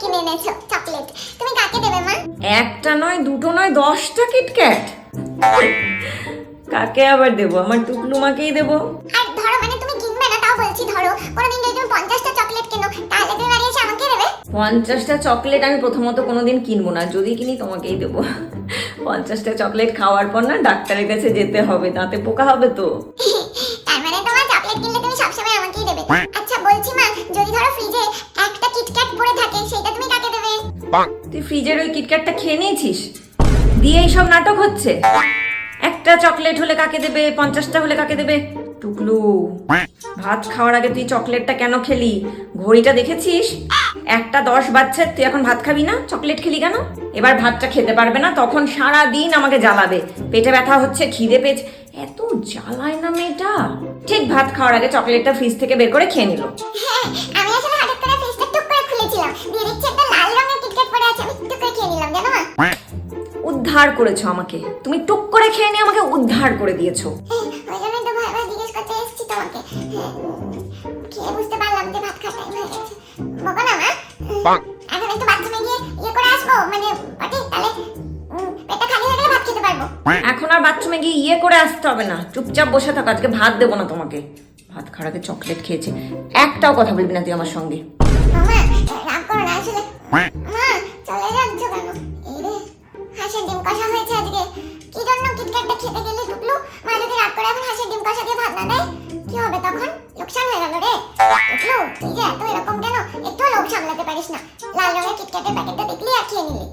কিনে এনেছো চকলেট তুমি কাকে দেবে মা? একটা নয় দুটো নয় দশটা কিটক্যাট কাকে আবার দেবো? আমার টুকলু মাকেই দেবো। আর ধরো মানে তুমি কিনবে না তাও বলছি ধরো কোনোদিন যদি তুমি পঞ্চাশটা চকলেট কেনো তাহলে তুমি বাড়ি এসে আমাকে দেবে? পঞ্চাশটা চকলেট আমি প্রথমত কোনোদিন কিনবো না যদি কিনি তোমাকেই দেবো। পঞ্চাশটা চকলেট খাওয়ার পর না ডাক্তারের কাছে যেতে হবে দাঁতে পোকা হবে তো। তুই ফ্রিজের ওই কিটক্যাটটা খেয়ে নিয়েছিস? দিয়ে এইসব নাটক হচ্ছে? একটা চকলেট হলে কাকে দেবে? পঞ্চাশটা হলে কাকে দেবে? টুকলু। ভাত খাওয়ার আগে তুই চকলেটটা কেন খেলি? ঘড়িটা দেখেছিস? একটা দশ বাজছে তুই এখন ভাত খাবি না? চকলেট খেলি কেন? এবার ভাতটা খেতে পারবে না তখন সারা দিন আমাকে জ্বালাবে। পেটে ব্যথা হচ্ছে খিদে পেট এত জ্বালায় না মেয়েটা? ঠিক ভাত খাওয়ার আগে চকলেটটা ফ্রিজ থেকে বের করে খেয়ে নিল। উদ্ধার করেছ আমাকে। তুমি টুক করে খেয়ে নিয়ে আমাকে উদ্ধার করে দিয়েছ। হ্যাঁ, ওই জন্যই তো ভয় ভয় জিজ্ঞেস করতে এসেছি তোমাকে। হ্যাঁ, বুঝতে পারলাম যে ভাত খাওয়া টাইম হয়ে গেছে। বকো না মা। এখন একটু বাথরুমে গিয়ে ইয়ে করে আসব। মানে পটি তাহলে পেটটা খালি হয়ে গেলে ভাত খেতে পারব। এখন আর বাথরুমে গিয়ে ইয়ে করে আসতে হবে না। চুপচাপ বসে থাকো আজকে ভাত দেবো না তোমাকে। ভাত আগে চকলেট খেয়েছে। একটাও কথা বলবি না তুই আমার সঙ্গে। খেতে গেলে টুকলু মা যদি রাগ করে এখন হাঁসের ডিম কষা দিয়ে ভাত না দেয়? কি হবে তখন? লোকসান হয়ে গেল রে। টুকলু তুই যে এত এরকম কেন? একটু লোক সামলাতে পারিস না। লাল রঙের কিটক্যাটের প্যাকেটটা দেখলি আর খেয়ে নিলি।